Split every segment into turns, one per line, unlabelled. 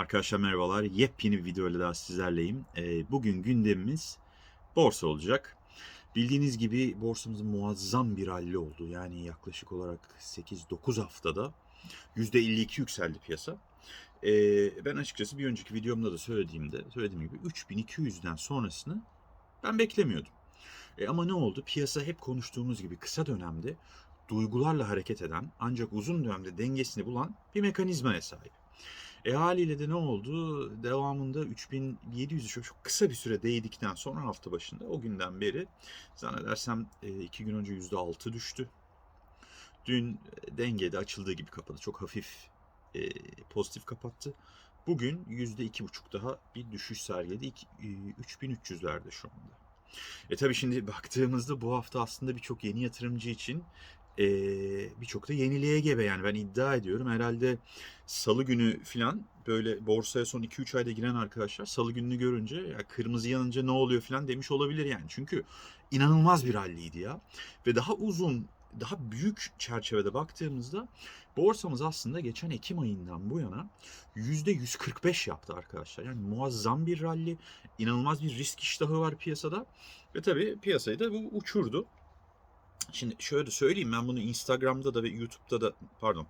Arkadaşlar merhabalar. Yepyeni bir video ile daha sizlerleyim. Ee, bugün gündemimiz borsa olacak. Bildiğiniz gibi borsamızın muazzam bir halli oldu. Yani yaklaşık olarak 8-9 haftada %52 yükseldi piyasa. Ee, ben açıkçası bir önceki videomda da söylediğimde söylediğim gibi 3200'den sonrasını ben beklemiyordum. E, ama ne oldu? Piyasa hep konuştuğumuz gibi kısa dönemde duygularla hareket eden ancak uzun dönemde dengesini bulan bir mekanizmaya sahip. E haliyle de ne oldu? Devamında 3700'ü çok, çok kısa bir süre değdikten sonra hafta başında o günden beri zannedersem e, iki gün önce %6 düştü. Dün e, dengede açıldığı gibi kapadı. Çok hafif e, pozitif kapattı. Bugün %2,5 daha bir düşüş sergiledi. İki- e, 3300'lerde şu anda. E tabii şimdi baktığımızda bu hafta aslında birçok yeni yatırımcı için e, birçok da yeniliğe gebe yani ben iddia ediyorum herhalde salı günü filan böyle borsaya son 2-3 ayda giren arkadaşlar salı gününü görünce ya kırmızı yanınca ne oluyor filan demiş olabilir yani. Çünkü inanılmaz bir halliydi ya. Ve daha uzun, daha büyük çerçevede baktığımızda borsamız aslında geçen Ekim ayından bu yana %145 yaptı arkadaşlar. Yani muazzam bir rally, inanılmaz bir risk iştahı var piyasada. Ve tabii piyasayı da bu uçurdu. Şimdi şöyle söyleyeyim ben bunu Instagram'da da ve YouTube'da da pardon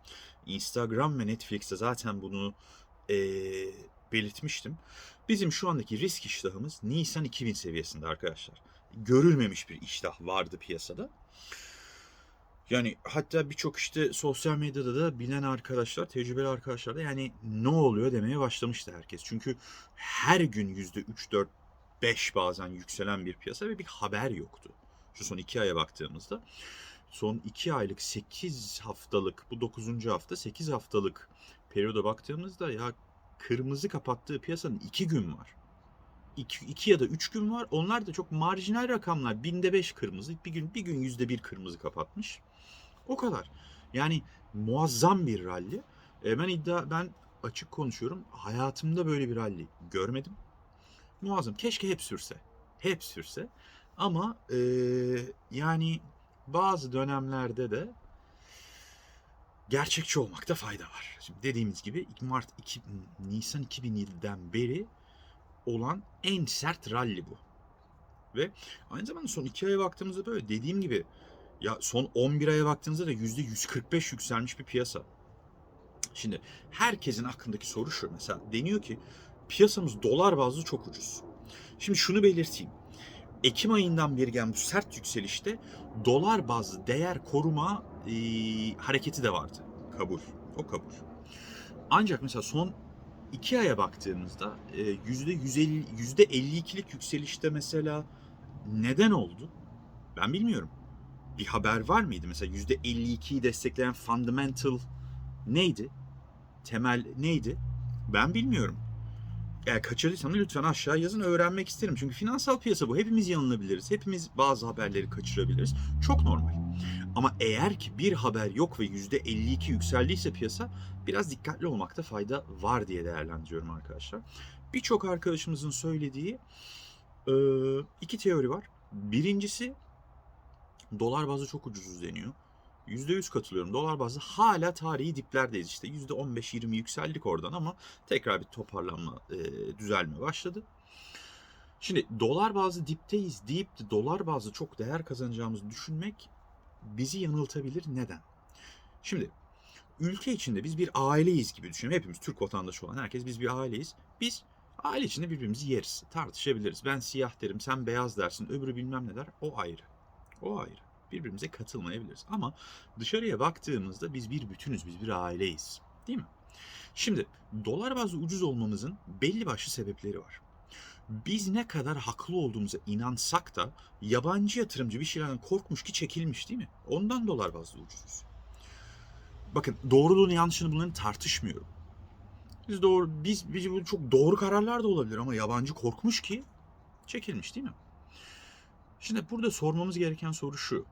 Instagram ve Netflix'te zaten bunu eee, belirtmiştim. Bizim şu andaki risk iştahımız Nisan 2000 seviyesinde arkadaşlar. Görülmemiş bir iştah vardı piyasada. Yani hatta birçok işte sosyal medyada da bilen arkadaşlar, tecrübeli arkadaşlar da yani ne oluyor demeye başlamıştı herkes. Çünkü her gün yüzde 3, 4, 5 bazen yükselen bir piyasa ve bir haber yoktu. Şu son iki aya baktığımızda son iki aylık 8 haftalık bu 9. hafta 8 haftalık periyoda baktığımızda ya kırmızı kapattığı piyasanın 2 gün var. 2 ya da 3 gün var. Onlar da çok marjinal rakamlar. Binde 5 kırmızı. Bir gün bir gün yüzde bir kırmızı kapatmış. O kadar. Yani muazzam bir ralli. E, ben iddia ben açık konuşuyorum. Hayatımda böyle bir ralli görmedim. Muazzam. Keşke hep sürse. Hep sürse. Ama e, yani bazı dönemlerde de gerçekçi olmakta fayda var. Şimdi dediğimiz gibi Mart 2, Nisan 2007'den beri olan en sert rally bu. Ve aynı zamanda son 2 aya baktığımızda böyle dediğim gibi ya son 11 aya baktığımızda da %145 yükselmiş bir piyasa. Şimdi herkesin aklındaki soru şu mesela deniyor ki piyasamız dolar bazlı çok ucuz. Şimdi şunu belirteyim. Ekim ayından beri gelen bu sert yükselişte dolar bazlı değer koruma e, hareketi de vardı. Kabul. O kabul. Ancak mesela son iki aya baktığımızda e, yüzde 150 yüzde 52'lik yükselişte mesela neden oldu? Ben bilmiyorum. Bir haber var mıydı? Mesela yüzde 52'yi destekleyen fundamental neydi? Temel neydi? Ben bilmiyorum. Eğer kaçırdıysam da lütfen aşağı yazın öğrenmek isterim. Çünkü finansal piyasa bu. Hepimiz yanılabiliriz. Hepimiz bazı haberleri kaçırabiliriz. Çok normal. Ama eğer ki bir haber yok ve %52 yükseldiyse piyasa biraz dikkatli olmakta fayda var diye değerlendiriyorum arkadaşlar. Birçok arkadaşımızın söylediği e, iki teori var. Birincisi dolar bazlı çok ucuzuz deniyor. %100 katılıyorum. Dolar bazlı hala tarihi diplerdeyiz işte. %15-20 yükseldik oradan ama tekrar bir toparlanma, e, düzelme başladı. Şimdi dolar bazlı dipteyiz deyip de dolar bazlı çok değer kazanacağımızı düşünmek bizi yanıltabilir. Neden? Şimdi ülke içinde biz bir aileyiz gibi düşünelim. Hepimiz Türk vatandaşı olan herkes biz bir aileyiz. Biz aile içinde birbirimizi yeriz, tartışabiliriz. Ben siyah derim, sen beyaz dersin, öbürü bilmem ne der. O ayrı. O ayrı. Birbirimize katılmayabiliriz. Ama dışarıya baktığımızda biz bir bütünüz, biz bir aileyiz. Değil mi? Şimdi dolar bazlı ucuz olmamızın belli başlı sebepleri var. Biz ne kadar haklı olduğumuza inansak da yabancı yatırımcı bir şeylerden korkmuş ki çekilmiş değil mi? Ondan dolar bazlı ucuzuz. Bakın doğruluğunu yanlışını bunların tartışmıyorum. Biz doğru biz, biz bu çok doğru kararlar da olabilir ama yabancı korkmuş ki çekilmiş değil mi? Şimdi burada sormamız gereken soru şu.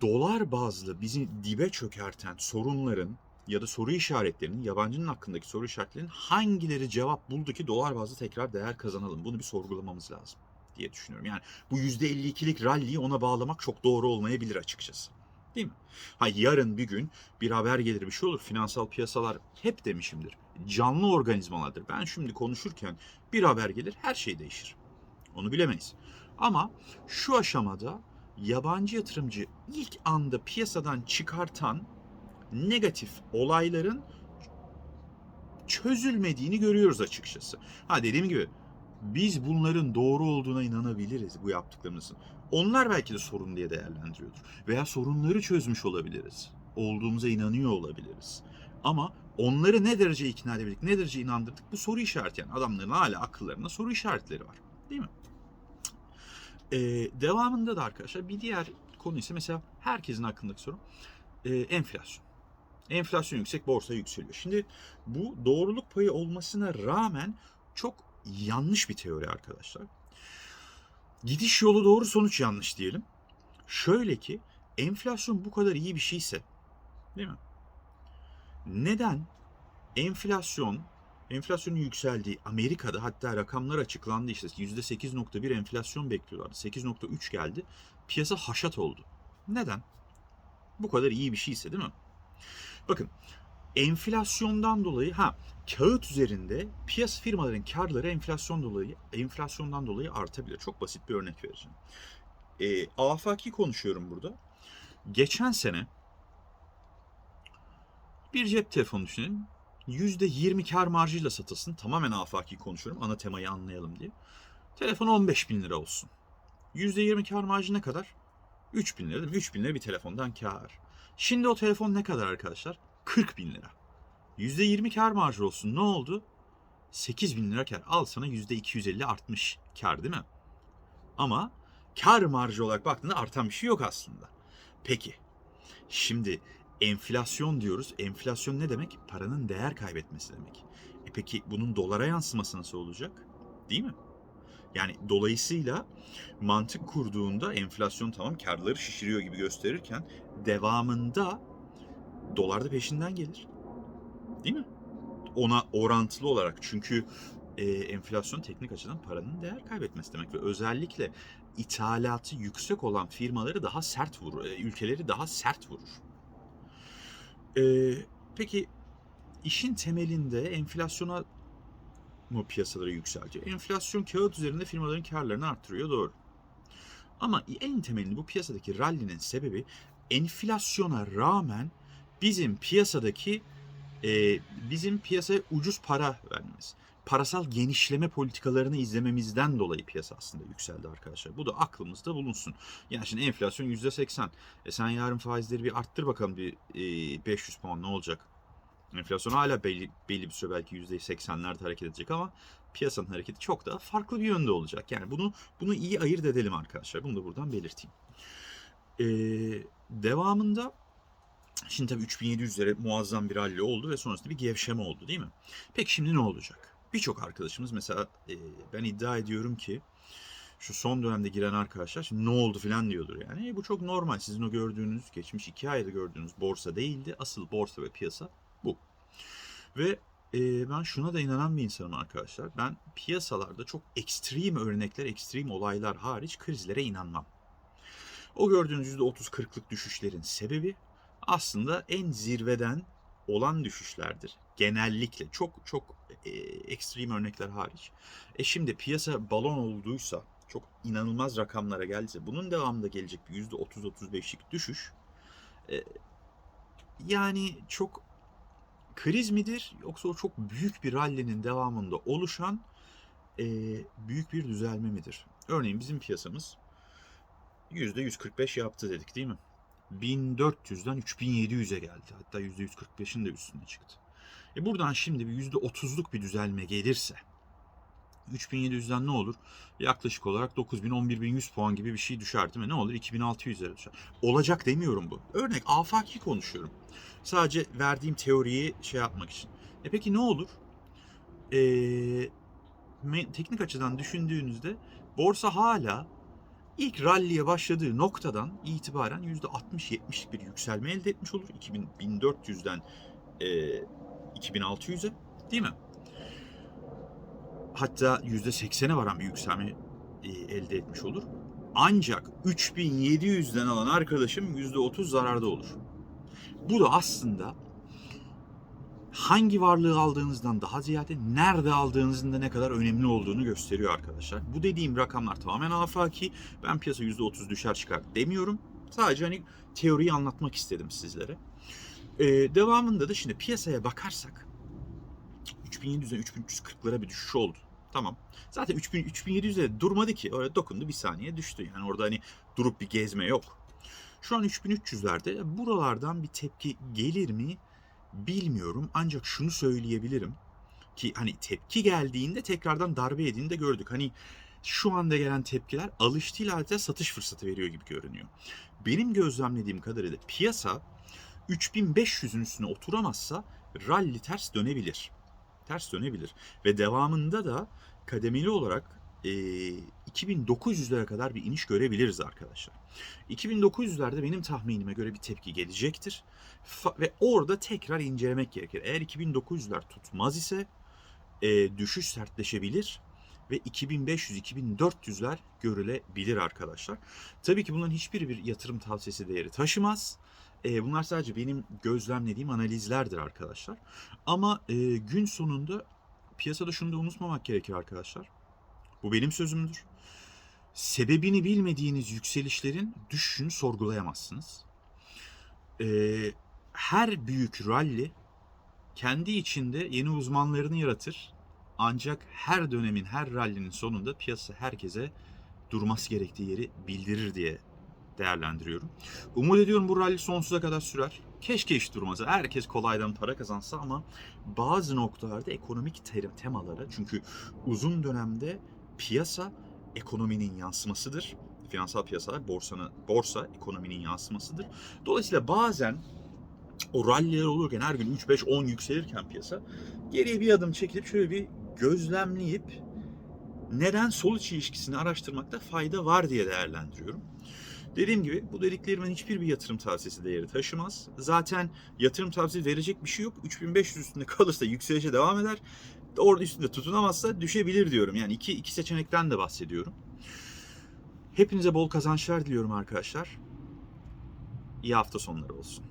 Dolar bazlı bizi dibe çökerten sorunların ya da soru işaretlerinin, yabancının hakkındaki soru işaretlerinin hangileri cevap buldu ki dolar bazlı tekrar değer kazanalım? Bunu bir sorgulamamız lazım diye düşünüyorum. Yani bu %52'lik rally'yi ona bağlamak çok doğru olmayabilir açıkçası. Değil mi? Ha yarın bir gün bir haber gelir bir şey olur. Finansal piyasalar hep demişimdir. canlı organizmalardır. Ben şimdi konuşurken bir haber gelir her şey değişir. Onu bilemeyiz. Ama şu aşamada yabancı yatırımcı ilk anda piyasadan çıkartan negatif olayların çözülmediğini görüyoruz açıkçası. Ha dediğim gibi biz bunların doğru olduğuna inanabiliriz bu yaptıklarımızın. Onlar belki de sorun diye değerlendiriyordur. Veya sorunları çözmüş olabiliriz. Olduğumuza inanıyor olabiliriz. Ama onları ne derece ikna edebildik, ne derece inandırdık bu soru işareti yani. Adamların hala akıllarında soru işaretleri var. Değil mi? Ee, devamında da arkadaşlar bir diğer konu ise mesela herkesin aklındaki soru e, enflasyon. Enflasyon yüksek, borsa yükseliyor. Şimdi bu doğruluk payı olmasına rağmen çok yanlış bir teori arkadaşlar. Gidiş yolu doğru, sonuç yanlış diyelim. Şöyle ki enflasyon bu kadar iyi bir şeyse değil mi? Neden enflasyon enflasyonun yükseldiği Amerika'da hatta rakamlar açıklandı işte %8.1 enflasyon bekliyorlardı. 8.3 geldi. Piyasa haşat oldu. Neden? Bu kadar iyi bir şeyse değil mi? Bakın enflasyondan dolayı ha kağıt üzerinde piyasa firmaların karları enflasyon dolayı enflasyondan dolayı artabilir. Çok basit bir örnek vereceğim. E, afaki konuşuyorum burada. Geçen sene bir cep telefonu düşünelim. %20 kar marjıyla satılsın. Tamamen afaki konuşuyorum. Ana temayı anlayalım diye. Telefon 15 bin lira olsun. %20 kar marjı ne kadar? 3 bin lira değil mi? 3 bin lira bir telefondan kar. Şimdi o telefon ne kadar arkadaşlar? 40 bin lira. %20 kar marjı olsun. Ne oldu? 8 bin lira kar. Al sana %250 artmış kar değil mi? Ama kar marjı olarak baktığında artan bir şey yok aslında. Peki. Şimdi enflasyon diyoruz. Enflasyon ne demek? Paranın değer kaybetmesi demek. E peki bunun dolara yansıması nasıl olacak? Değil mi? Yani dolayısıyla mantık kurduğunda enflasyon tamam karları şişiriyor gibi gösterirken devamında dolar da peşinden gelir. Değil mi? Ona orantılı olarak çünkü e, enflasyon teknik açıdan paranın değer kaybetmesi demek ve özellikle ithalatı yüksek olan firmaları daha sert vurur, e, ülkeleri daha sert vurur. E, peki işin temelinde enflasyona mu piyasaları yükseltiyor? Enflasyon kağıt üzerinde firmaların karlarını arttırıyor doğru. Ama en temelinde bu piyasadaki rallinin sebebi enflasyona rağmen bizim piyasadaki e, bizim piyasaya ucuz para vermemiz. Parasal genişleme politikalarını izlememizden dolayı piyasa aslında yükseldi arkadaşlar. Bu da aklımızda bulunsun. Yani şimdi enflasyon %80. E sen yarın faizleri bir arttır bakalım bir e, 500 puan ne olacak? Enflasyon hala belli, belli bir süre belki %80'lerde hareket edecek ama piyasanın hareketi çok daha farklı bir yönde olacak. Yani bunu bunu iyi ayırt edelim arkadaşlar. Bunu da buradan belirteyim. Ee, devamında şimdi tabii 3700'lere muazzam bir rally oldu ve sonrasında bir gevşeme oldu değil mi? Peki şimdi ne olacak? Birçok arkadaşımız mesela e, ben iddia ediyorum ki şu son dönemde giren arkadaşlar şimdi ne oldu falan diyordur yani. E, bu çok normal. Sizin o gördüğünüz geçmiş iki ayda gördüğünüz borsa değildi. Asıl borsa ve piyasa bu. Ve e, ben şuna da inanan bir insanım arkadaşlar. Ben piyasalarda çok ekstrem örnekler, ekstrem olaylar hariç krizlere inanmam. O gördüğünüz %30-40'lık düşüşlerin sebebi aslında en zirveden olan düşüşlerdir. Genellikle çok çok e, ekstrem örnekler hariç. E şimdi piyasa balon olduysa, çok inanılmaz rakamlara geldiyse bunun devamında gelecek bir %30-35'lik düşüş e, yani çok kriz midir yoksa o çok büyük bir rallinin devamında oluşan e, büyük bir düzelme midir? Örneğin bizim piyasamız %145 yaptı dedik değil mi? 1400'den 3700'e geldi. Hatta %145'in de üstüne çıktı. E buradan şimdi bir %30'luk bir düzelme gelirse 3700'den ne olur? Yaklaşık olarak 9000-11100 puan gibi bir şey düşer değil mi? Ne olur? 2600'lere düşer. Olacak demiyorum bu. Örnek afaki konuşuyorum. Sadece verdiğim teoriyi şey yapmak için. E peki ne olur? Ee, teknik açıdan düşündüğünüzde borsa hala ilk ralliye başladığı noktadan itibaren %60-70'lik bir yükselme elde etmiş olur. 2000, 1400'den e, 2600'e değil mi? Hatta %80'e varan bir yükselme e, elde etmiş olur. Ancak 3700'den alan arkadaşım %30 zararda olur. Bu da aslında hangi varlığı aldığınızdan daha ziyade nerede aldığınızın da ne kadar önemli olduğunu gösteriyor arkadaşlar. Bu dediğim rakamlar tamamen afaki. Ben piyasa %30 düşer çıkar demiyorum. Sadece hani teoriyi anlatmak istedim sizlere. Ee, devamında da şimdi piyasaya bakarsak 3700'e 3340'lara bir düşüş oldu. Tamam. Zaten 3000 3700'e durmadı ki. Oraya dokundu bir saniye düştü. Yani orada hani durup bir gezme yok. Şu an 3300'lerde. Buralardan bir tepki gelir mi bilmiyorum. Ancak şunu söyleyebilirim ki hani tepki geldiğinde tekrardan darbe yediğini de gördük. Hani şu anda gelen tepkiler alıştığıyla halde satış fırsatı veriyor gibi görünüyor. Benim gözlemlediğim kadarıyla piyasa 3500'ün üstüne oturamazsa rally ters dönebilir. Ters dönebilir. Ve devamında da kademeli olarak e, 2900'lere kadar bir iniş görebiliriz arkadaşlar. 2900'lerde benim tahminime göre bir tepki gelecektir. Fa- ve orada tekrar incelemek gerekir. Eğer 2900'ler tutmaz ise e, düşüş sertleşebilir ve 2500-2400'ler görülebilir arkadaşlar. Tabii ki bunların hiçbir bir yatırım tavsiyesi değeri taşımaz. E, bunlar sadece benim gözlemlediğim analizlerdir arkadaşlar. Ama e, gün sonunda piyasada şunu da unutmamak gerekir arkadaşlar. Bu benim sözümdür. Sebebini bilmediğiniz yükselişlerin düşüşünü sorgulayamazsınız. E, her büyük rally kendi içinde yeni uzmanlarını yaratır. Ancak her dönemin, her rallinin sonunda piyasa herkese durması gerektiği yeri bildirir diye değerlendiriyorum. Umut ediyorum bu rally sonsuza kadar sürer. Keşke hiç durmasa. Herkes kolaydan para kazansa ama bazı noktalarda ekonomik te- temaları çünkü uzun dönemde piyasa ekonominin yansımasıdır. Finansal piyasalar borsanın borsa ekonominin yansımasıdır. Dolayısıyla bazen o ralliler olurken her gün 3 5 10 yükselirken piyasa geriye bir adım çekilip şöyle bir gözlemleyip neden sol iç ilişkisini araştırmakta fayda var diye değerlendiriyorum. Dediğim gibi bu dediklerimin hiçbir bir yatırım tavsiyesi değeri taşımaz. Zaten yatırım tavsiyesi verecek bir şey yok. 3500 üstünde kalırsa yükselişe devam eder. Orada üstünde tutunamazsa düşebilir diyorum. Yani iki, iki seçenekten de bahsediyorum. Hepinize bol kazançlar diliyorum arkadaşlar. İyi hafta sonları olsun.